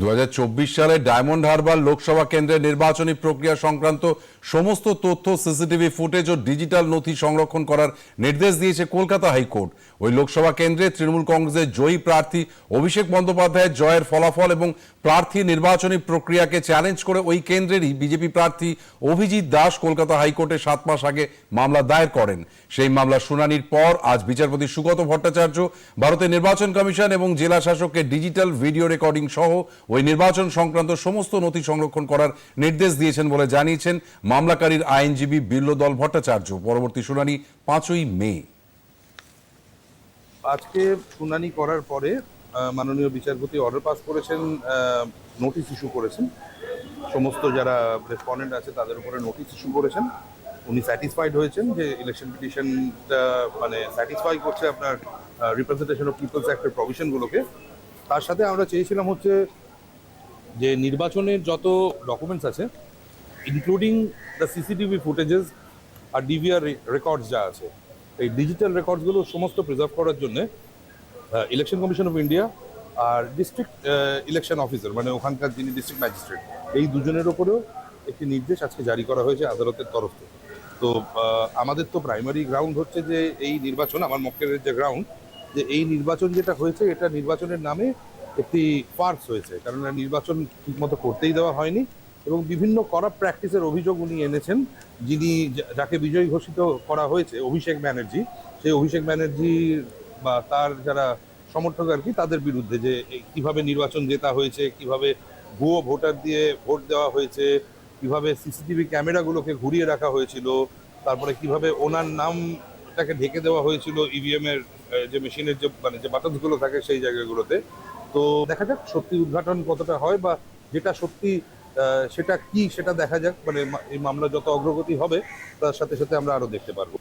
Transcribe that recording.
দু হাজার চব্বিশ সালে ডায়মন্ড হারবার লোকসভা কেন্দ্রের নির্বাচনী প্রক্রিয়া সংক্রান্ত সমস্ত তথ্য, সিসিটিভি ফুটেজ ও ডিজিটাল নথি সংরক্ষণ করার নির্দেশ দিয়েছে কলকাতা হাইকোর্ট। ওই লোকসভা কেন্দ্রে তৃণমূল কংগ্রেসের জয়ী প্রার্থী অভিষেক বন্দ্যোপাধ্যায়ের জয়ের ফলাফল এবং প্রার্থী নির্বাচনী প্রক্রিয়াকে চ্যালেঞ্জ করে ওই কেন্দ্রেরই বিজেপি প্রার্থী অভিজিৎ দাস কলকাতা হাইকোর্টে সাত মাস আগে মামলা দায়ের করেন। সেই মামলা শুনানির পর আজ বিচারপতি সুগত ভট্টাচার্য, ভারতের নির্বাচন কমিশন এবং জেলা শাসককে ডিজিটাল ভিডিও রেকর্ডিং সহ ওই নির্বাচন সংক্রান্ত সমস্ত নথি সংরক্ষণ করার নির্দেশ দিয়েছেন বলে জানিয়েছেন মামলাকারীর আইনজীবী বিল্লদল ভট্টাচার্য। পরবর্তী শুনানি পাঁচই মে। আজকে শুনানি করার পরে মাননীয় বিচারপতি অর্ডার পাস করেছেন নোটিশ ইস্যু করেছেন। সমস্ত যারা রেসপন্ডেন্ট আছে তাদের উপরে নোটিশ ইস্যু করেছেন। উনি স্যাটিসফাইড হয়েছেন যে ইলেকশন পিটিশনটা মানে স্যাটিসফাই করছে আপনার রিপ্রেজেন্টেশন অফ পিপলস অ্যাক্টের প্রভিশনগুলোকে তার সাথে আমরা চেয়েছিলাম হচ্ছে যে নির্বাচনের যত ডকুমেন্টস আছে ইনক্লুডিং দ্য সিসিটিভি ফুটেজেস আর ডিভিআর রেকর্ডস যা আছে, এই ডিজিটাল রেকর্ডসগুলো সমস্ত প্রিজার্ভ করার জন্য ইলেকশন কমিশন অফ ইন্ডিয়া আর ডিস্ট্রিক্ট ইলেকশন অফিসার মানে ওখানকার যিনি ডিস্ট্রিক্ট ম্যাজিস্ট্রেট এই দুজনের ওপরেও একটি নির্দেশ আজকে জারি করা হয়েছে আদালতের তরফ থেকে। তো আমাদের তো প্রাইমারি গ্রাউন্ড হচ্ছে যে এই নির্বাচন, আমার মক্কেলের যে গ্রাউন্ড যে এই নির্বাচন যেটা হয়েছে, এটা নির্বাচনের নামে একটি ফার্স হয়েছে। কারণ নির্বাচন ঠিকমতো করতেই দেওয়া হয়নি এবং বিভিন্ন করাপ প্র্যাকটিসের অভিযোগ উনি এনেছেন, যিনি যাকে বিজয়ী ঘোষিত করা হয়েছে, অভিষেক ব্যানার্জি। সেই অভিষেক ব্যানার্জির বা তার যারা সমর্থক আর কি, তাদের বিরুদ্ধে যে কীভাবে নির্বাচন জেতা হয়েছে, কীভাবে ভুয়ো ভোটার দিয়ে ভোট দেওয়া হয়েছে, কীভাবে সিসিটিভি ক্যামেরাগুলোকে ঘুরিয়ে রাখা হয়েছিল, তারপরে কীভাবে ওনার নামটাকে ঢেকে দেওয়া হয়েছিল ইভিএমের যে মেশিনের যে মানে যে বাটনসগুলো থাকে সেই জায়গাগুলোতে তো দেখা যাক সত্যি উদ্ঘাটন কতটা হয় বা যেটা সত্যি সেটা কি সেটা দেখা যাক। মানে এই মামলা যত অগ্রগতি হবে, তার সাথে সাথে আমরা আরও দেখতে পারব।